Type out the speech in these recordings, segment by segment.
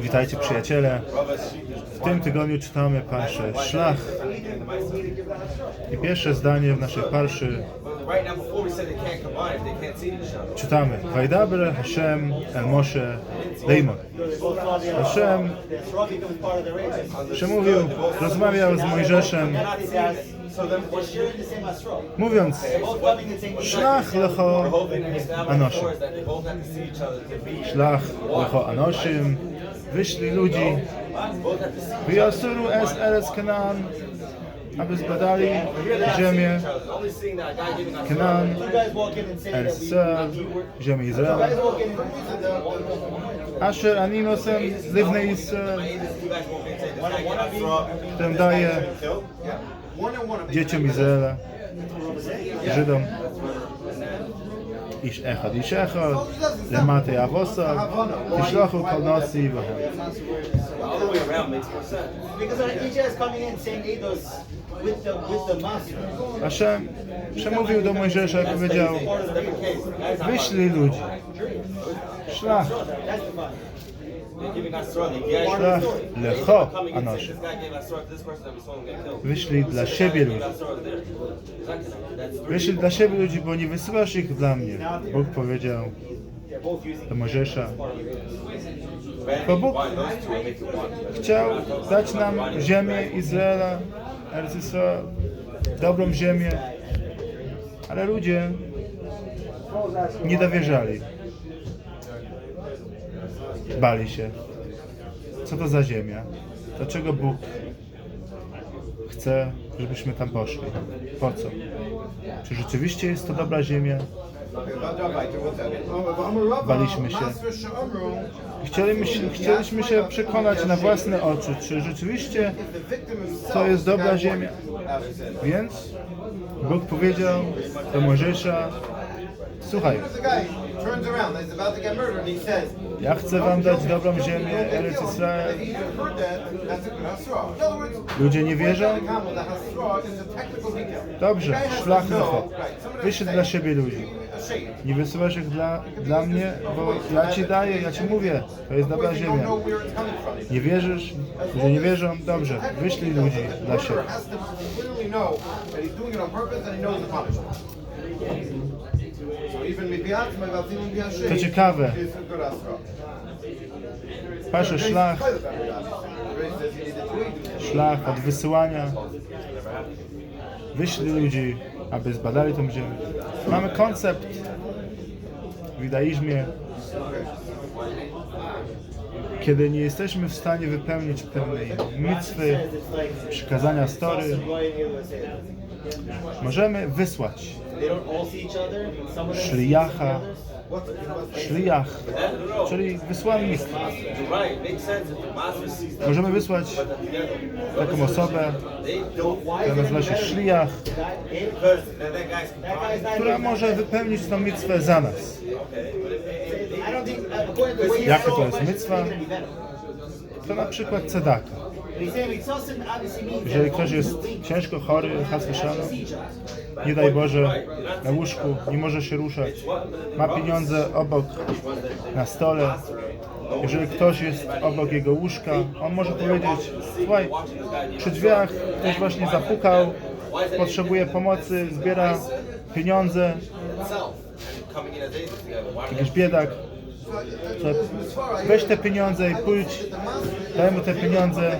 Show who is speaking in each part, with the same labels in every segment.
Speaker 1: Witajcie przyjaciele. W tym tygodniu czytamy parszę Szlach. I pierwsze zdanie w naszej parszy czytamy Wajdabre Hashem El Moshe Leimon. Hashem przemówił, rozmawiał z Mojżeszem, Mówiąc Szlach Lecho
Speaker 2: be
Speaker 1: Szlach Lecho Anoshim wyszli ludzi. Wyjasuru es Eretz Kenan aby zbadali ziemię. Kenan, Israel, ziemię Izraela. Asher ani nosem livnei Israel którym daje dzieciom Izraela, Żydom,
Speaker 3: coming in saying Eidos with the with the master.
Speaker 1: Hashem przemówił do Mojżesza i powiedział, wyślij ludzi, szlach, szlach lecho anoszy. Wyślij dla siebie ludzi. Wyślij dla siebie ludzi, bo nie wysyłasz ich dla mnie. Bóg powiedział do Mojżesza? Bo Bóg chciał dać nam ziemię Izraela, dobrą ziemię, ale ludzie nie dowierzali. Bali się. Co to za ziemia? Dlaczego Bóg chce, żebyśmy tam poszli? Po co? Czy rzeczywiście jest to dobra ziemia?
Speaker 4: Baliśmy się.
Speaker 1: Chcieliśmy chcieliśmy się przekonać na własne oczy, czy rzeczywiście to jest dobra ziemia. Więc Bóg powiedział do Mojżesza, słuchaj, ja chcę wam dać dobrą ziemię, Eretz Israel. Ludzie nie wierzą? Dobrze, szlach lecho. Wyślij dla siebie ludzi. Nie wysyłasz ich dla, dla mnie, bo ja ci daję, ja ci mówię, to jest dobra ziemia. Nie wierzysz? Ludzie nie wierzą? Dobrze, wyślij ludzi dla siebie.
Speaker 4: To ciekawe.
Speaker 1: Pasze szlach, szlach od wysyłania. Wyślij ludzi, aby zbadali tą ziemię. Mamy koncept w judaizmie, kiedy nie jesteśmy w stanie wypełnić pewnej mitwy, przykazania story, możemy wysłać szliacha, szliach, czyli wysłannik. Możemy wysłać taką osobę, która nazywa się szliach, która może wypełnić tą mitwę za nas. Jaka to jest
Speaker 3: better.
Speaker 1: To na przykład cedaka. Jeżeli ktoś jest ciężko chory,
Speaker 3: other.
Speaker 1: nie daj Boże, na łóżku, nie może się ruszać, ma pieniądze obok na stole. Jeżeli ktoś jest obok jego łóżka, on może powiedzieć, słuchaj, przy drzwiach ktoś właśnie zapukał, potrzebuje pomocy, zbiera pieniądze, jakiś biedak, to weź te pieniądze i pójdź, daj mu te pieniądze.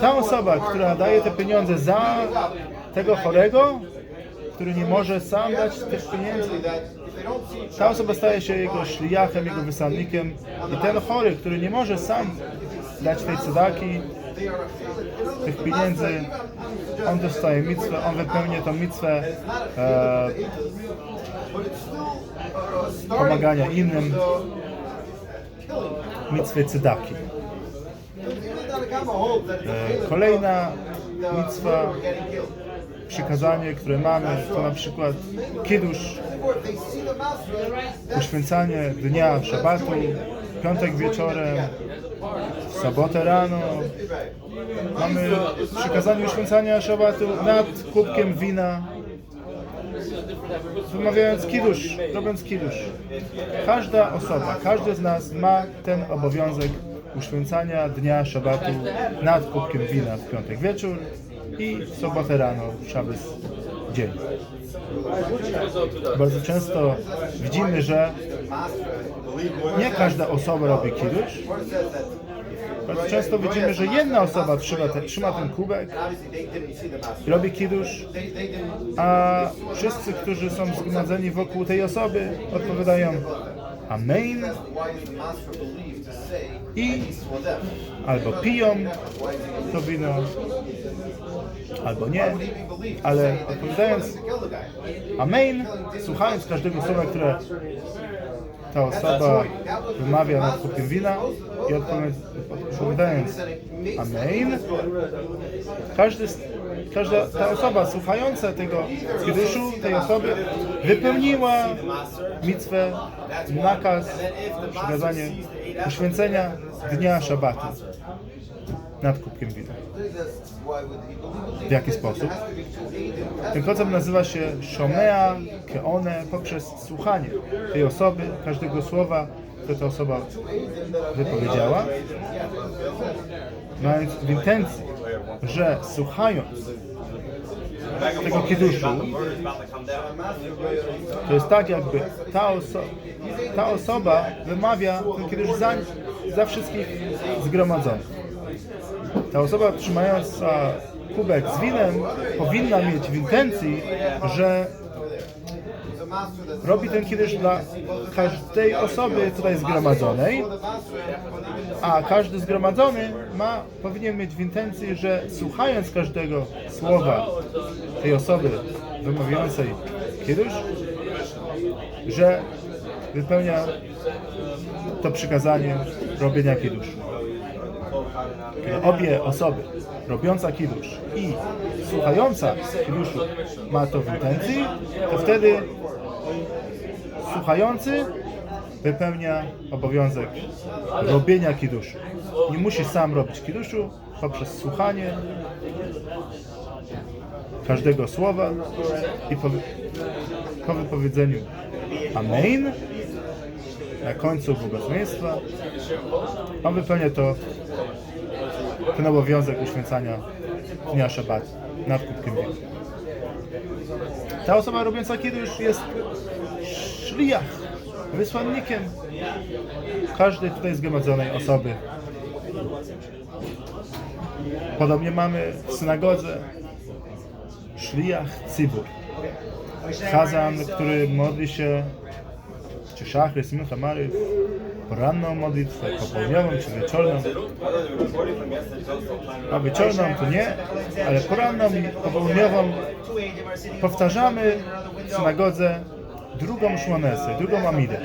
Speaker 1: Ta osoba, która daje te pieniądze za tego chorego, który nie może sam dać tych pieniędzy, ta osoba staje się jego szliachem, jego wysłannikiem i ten chory, który nie może sam dać tej cedaki, tych pieniędzy, on dostaje mitwę, on wypełnia tą mitwę e, pomagania innym, mitwę cedaki. E, Kolejna mitwa, przykazanie, które mamy, to na przykład kiddusz, uświęcanie dnia szabatu, piątek wieczorem, w sobotę rano. Mamy przykazanie uświęcania szabatu nad kubkiem wina. wymawiając kiddusz, robiąc kiddusz. Każda osoba, każdy z nas ma ten obowiązek uświęcania dnia szabatu nad kubkiem wina w piątek wieczór i w sobotę rano, w szabys dzień. Bardzo często widzimy, że nie każda osoba robi kiddusz. Bardzo często widzimy, że jedna osoba trzyma ten, trzyma ten kubek i robi kiddusz, a wszyscy, którzy są zgromadzeni wokół tej osoby, odpowiadają Amen i albo piją to wino, albo nie, ale odpowiadając Amen, słuchając każdego słowa, które ta osoba wymawia nad kubkiem wina i odpowiadając, Amen, każdy, każda ta osoba słuchająca tego kidduszu, tej osoby wypełniła mitwę, nakaz, przykazanie uświęcenia dnia szabatu nad kubkiem wina. W jaki sposób? Ten koncept nazywa się Shomea Keone poprzez słuchanie tej osoby, każdego słowa, które ta osoba wypowiedziała, mając w intencji, że słuchając tego kidduszu, to jest tak jakby ta, oso ta osoba wymawia ten kiddusz za, za wszystkich zgromadzonych. Ta osoba trzymająca kubek z winem powinna mieć w intencji, że robi ten kiedyś dla każdej osoby tutaj zgromadzonej, a każdy zgromadzony ma, powinien mieć w intencji, że słuchając każdego słowa tej osoby wymawiającej kiedyś, że wypełnia to przykazanie robienia kiduszu. Obie osoby, robiąca kiddusz i słuchająca kidduszu ma to w intencji, to wtedy słuchający wypełnia obowiązek robienia kidduszu. Nie musi sam robić kidduszu poprzez słuchanie każdego słowa i po, po wypowiedzeniu Amen na końcu błogosławieństwa on wypełnia to ten obowiązek uświęcania dnia szabatu nad kubkiem wina. Ta osoba robiąca kiddusz jest szliach, wysłannikiem każdej tutaj zgromadzonej osoby. Podobnie mamy w synagodze szliach cybur. Chazan, który modli się szachry, simcha mary, poranną modlitwę, popołudniową czy wieczorną. A wieczorną to nie, ale poranną i popołudniową powtarzamy w synagodze drugą szmonesę, drugą amidę.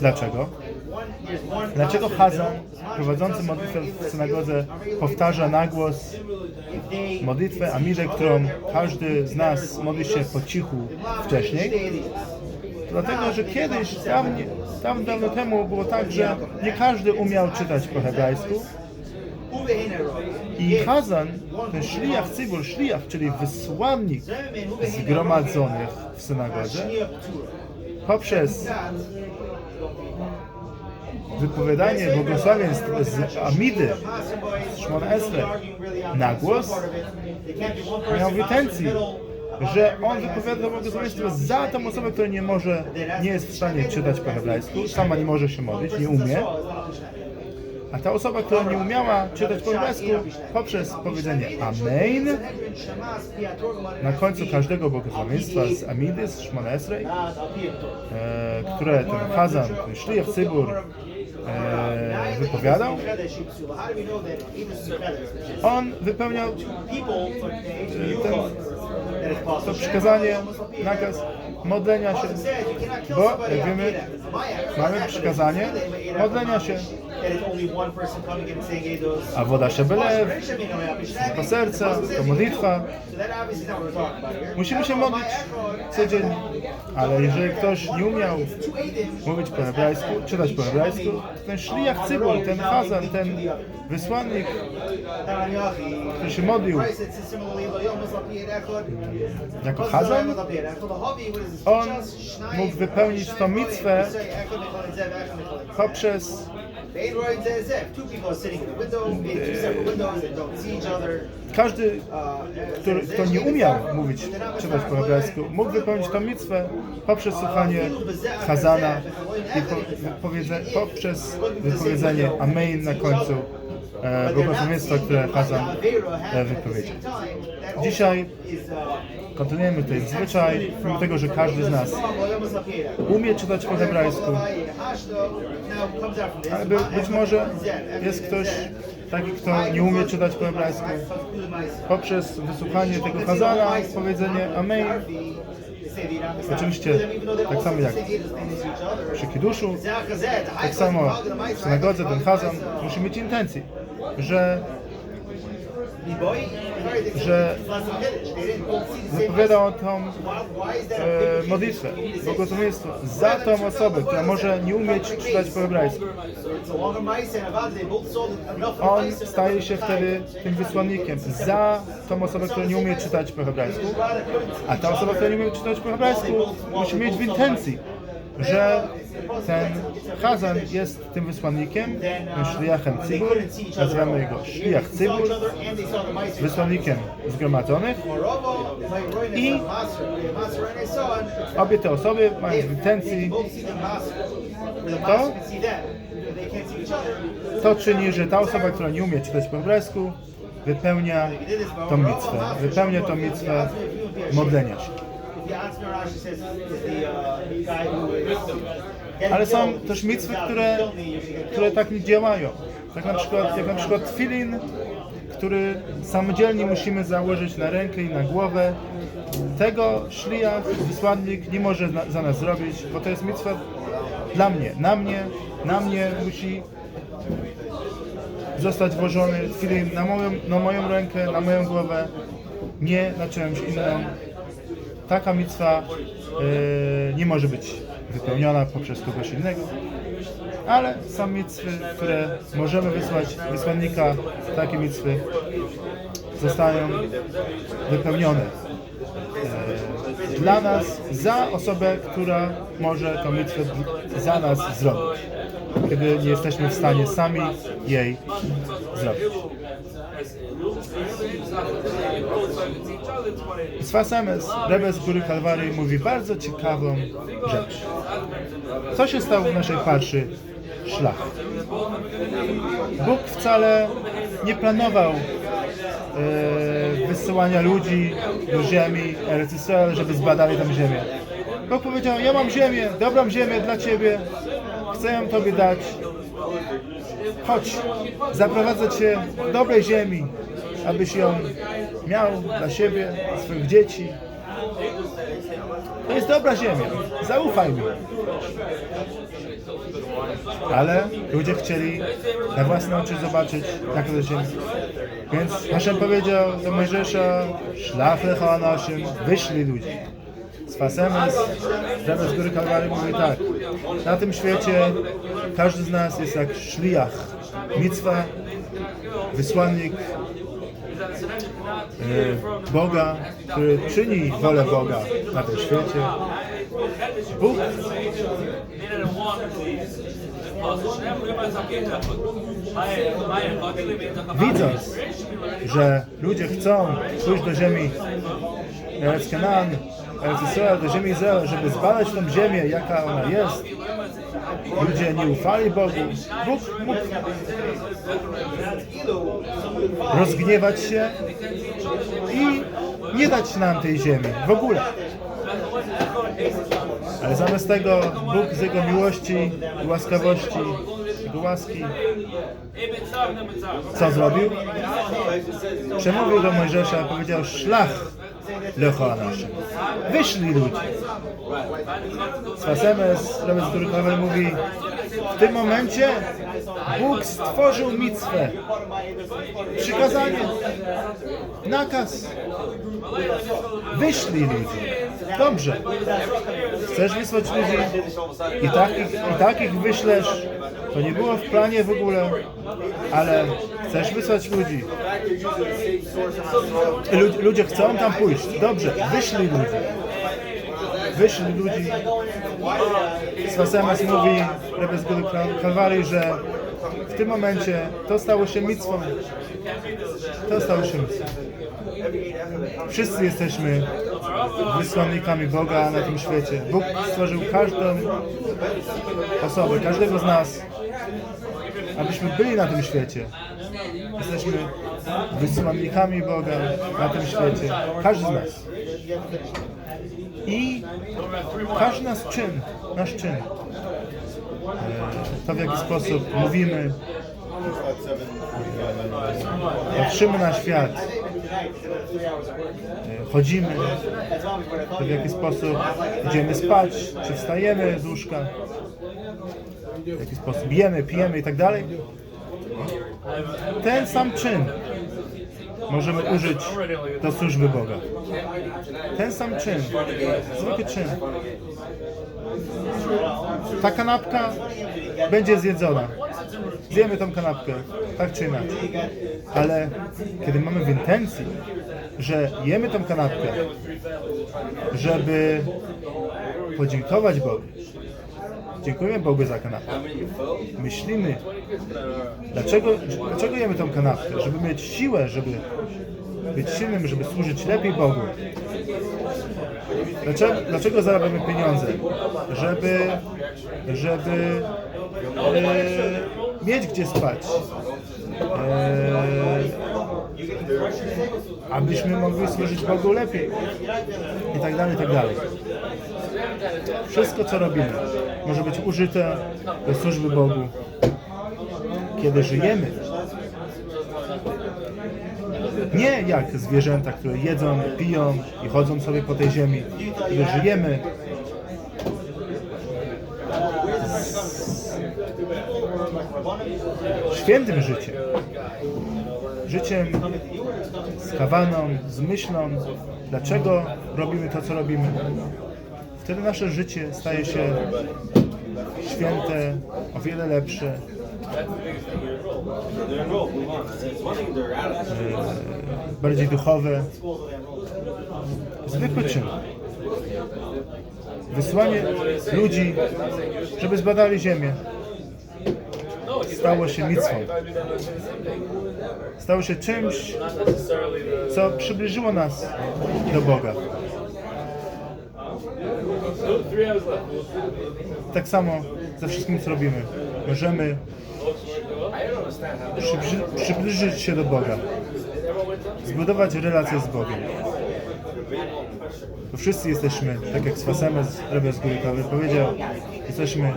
Speaker 1: Dlaczego? Dlaczego Hazan, prowadzący modlitwę w synagodze, powtarza na głos modlitwę amidę, którą każdy z nas modli się po cichu wcześniej? Dlatego, że kiedyś, dawno, dawno, dawno temu było tak, że nie każdy umiał czytać po hebrajsku. I Hazan, ten szliach cybur, szliach, czyli wysłannik zgromadzonych w synagodze, poprzez wypowiadanie błogosławieństw z Amidy, z Szmona Esre, na głos, miał w intencji, że on wypowiada błogosławieństwo za tą osobę, która nie może, nie jest w stanie czytać po hebrajsku, sama nie może się modlić, nie umie. A ta osoba, która nie umiała czytać po hebrajsku, poprzez powiedzenie Amen na końcu każdego błogosławieństwa z Amidy, z Szmona Esrej, e, które ten Hazan, ten szliach Cybur e, wypowiadał, on wypełniał ten, to przykazanie, nakaz modlenia się, bo jak wiemy, mamy przykazanie modlenia się A woda Szebelew,
Speaker 3: Po
Speaker 1: po serca, to modlitwa. Musimy się modlić codziennie. Ale jeżeli ktoś nie umiał mówić po hebrajsku, czytać po hebrajsku, ten szliach cybul, ten hazan, ten wysłannik, który się modlił jako hazan, on mógł wypełnić tą mitwę poprzez każdy, który, kto nie umiał mówić, czytać po hebrajsku, mógł wypełnić tą mitwę poprzez słuchanie Hazana i po, poprzez wypowiedzenie Amen na końcu e, błogosławieństwa, które Hazan e, wypowiedział. Dzisiaj kontynuujemy ten zwyczaj, mimo tego, że każdy z nas umie czytać po hebrajsku, ale by, być może jest ktoś taki, kto nie umie czytać po hebrajsku. Poprzez wysłuchanie tego Hazana, powiedzenie Amen, Oczywiście, tak samo jak przy Kiduszu, tak samo w synagodze ten Hazan musi mieć intencję, że, że zapowiada on tą e, modlitwę, błogosławieństwo za tą osobę, która może nie umieć czytać po hebrajsku. On staje się wtedy tym wysłannikiem za tą osobę, która nie umie czytać po hebrajsku, a ta osoba, która nie umie czytać po hebrajsku, musi mieć w intencji, że ten Hazan jest tym wysłannikiem, szliachem Cybur, nazywamy go szliach Cybur, wysłannikiem zgromadzonych i obie te osoby mają w intencji to, to czyni, że ta osoba, która nie umie czytać po wypełnia tą mitwę, wypełnia tą mitwę modlenia się. Ale są też mitwy, które, które tak nie działają. Tak na przykład, jak na przykład filin, który samodzielnie musimy założyć na rękę i na głowę. Tego szliach, wysłannik nie może na, za nas zrobić, bo to jest mitwa dla mnie, na mnie, na mnie musi zostać włożony filin na moją, na moją rękę, na moją głowę, nie na czymś inną. Taka mitwa e, nie może być wypełniona poprzez kogoś innego, ale są mitwy, które możemy wysłać wysłannika, takie mitwy zostają wypełnione e, dla nas, za osobę, która może tę mitwę d- za nas zrobić, kiedy nie jesteśmy w stanie sami jej zrobić. Sfas Emes, Rebbe z Góry Kalwarii, mówi bardzo ciekawą rzecz. Co się stało w naszej parszy szlach? Bóg wcale nie planował e, wysyłania ludzi do ziemi Eretz Israel, żeby zbadali tam ziemię. Bóg powiedział, ja mam ziemię, dobrą ziemię dla Ciebie, chcę ją Tobie dać. Chodź, zaprowadzę Cię do dobrej ziemi, abyś ją miał dla siebie, swoich dzieci. To jest dobra ziemia, zaufaj mi. Ale ludzie chcieli na własne oczy zobaczyć, jak to jest ziemia. Więc Hashem powiedział do Mojżesza, szlach lecha Anaszym, wyślij ludzi. Z Fasemes, z Góry Kalwarii mówi tak, na tym świecie każdy z nas jest jak szliach, mitwa, wysłannik Boga, który czyni wolę Boga na tym świecie. Bóg widząc, że ludzie chcą pójść do ziemi Eretz Kenan, Eretz do ziemi Izrael, żeby zbadać tą ziemię, jaka ona jest, ludzie nie ufali Bogu, Bóg mógł rozgniewać się i nie dać nam tej ziemi w ogóle. Ale zamiast tego Bóg z Jego miłości i łaskawości, Jego łaski, co zrobił? Przemówił do Mojżesza powiedział szlach lecha. Wyszli ludzie. Sfasemes, Rebes Gurykowy mówi W tym momencie Bóg stworzył mitwę, przykazanie, nakaz. Wyślij ludzi. Dobrze. Chcesz wysłać ludzi? I takich, I takich wyślesz. To nie było w planie w ogóle, ale chcesz wysłać ludzi. Lu- ludzie chcą tam pójść. Dobrze, wyślij ludzi. Wyślij ludzi. Swasemas mówi, Rebes Kalwarii, że w tym momencie to stało się mitwą. To stało się mitwą. Wszyscy jesteśmy wysłannikami Boga na tym świecie. Bóg stworzył każdą osobę, każdego z nas, abyśmy byli na tym świecie. Jesteśmy wysłannikami Boga na tym świecie. Każdy z nas. I każdy nasz czyn, nasz czyn, e, to w jaki sposób mówimy, e, patrzymy na świat, e, chodzimy, to w jaki sposób idziemy spać, czy wstajemy z łóżka, w jaki sposób jemy, pijemy i tak dalej. Ten sam czyn możemy użyć do służby Boga. Ten sam czyn, zwykły czyn. Ta kanapka będzie zjedzona. Zjemy tą kanapkę, tak czy inaczej. Ale kiedy mamy w intencji, że jemy tą kanapkę, żeby podziękować Bogu, dziękujemy Bogu za kanapkę. Myślimy, dlaczego, dlaczego jemy tą kanapkę? Żeby mieć siłę, żeby być silnym, żeby służyć lepiej Bogu. Dlaczego, dlaczego zarabiamy pieniądze? Żeby, żeby e, mieć gdzie spać. E, abyśmy mogli służyć Bogu lepiej. I tak dalej, i tak dalej. Wszystko, co robimy, może być użyte do służby Bogu. Kiedy żyjemy, nie jak zwierzęta, które jedzą, piją i chodzą sobie po tej ziemi. Kiedy żyjemy świętym życiem. Życiem z kawaną, z myślą, dlaczego robimy to, co robimy. Wtedy nasze życie staje się święte, o wiele lepsze, bardziej duchowe. Zwykły czyn. Wysłanie ludzi, żeby zbadali ziemię, stało się mitwą. Stało się czymś, co przybliżyło nas do Boga. Tak samo ze wszystkim, co robimy. Możemy przybliżyć się do Boga. Zbudować relację z Bogiem. Bo wszyscy jesteśmy, tak jak Swasemes Rebes Górikowy powiedział, jesteśmy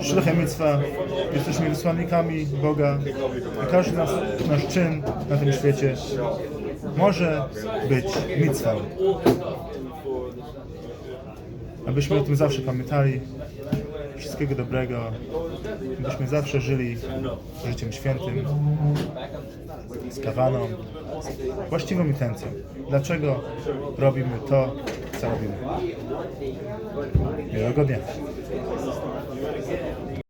Speaker 1: szlechem mitwa, jesteśmy wysłannikami Boga i każdy nas, nasz czyn na tym świecie może być mitwą. Abyśmy o tym zawsze pamiętali. Wszystkiego dobrego. Abyśmy zawsze żyli życiem świętym, z kawaną, właściwą intencją. Dlaczego robimy to, co robimy? Miłego dnia.